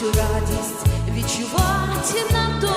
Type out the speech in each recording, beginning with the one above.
хочу радість відчувати на то.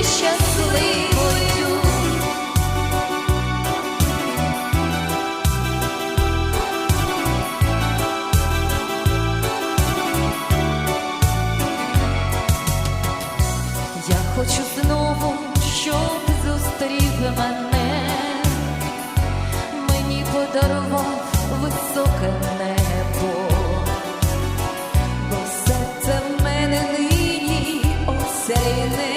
Бути щасливою. Я хочу знову, щоб зустрів мене, мені подарував високе небо, бо серце в мене нині осяйне,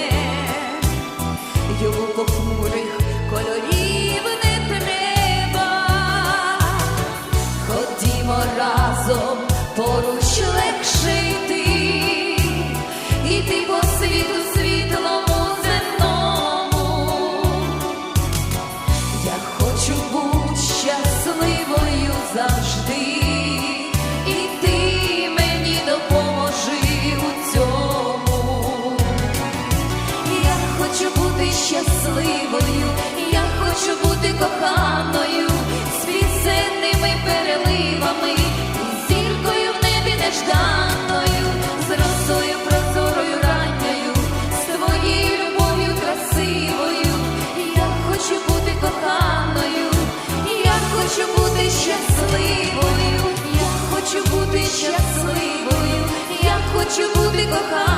іти по світу світлому земному. Я хочу бути щасливою завжди, і ти мені допоможи у цьому. Я хочу бути щасливою, я хочу бути бути щасливою, я хочу бути щасливою, я хочу бути коханою.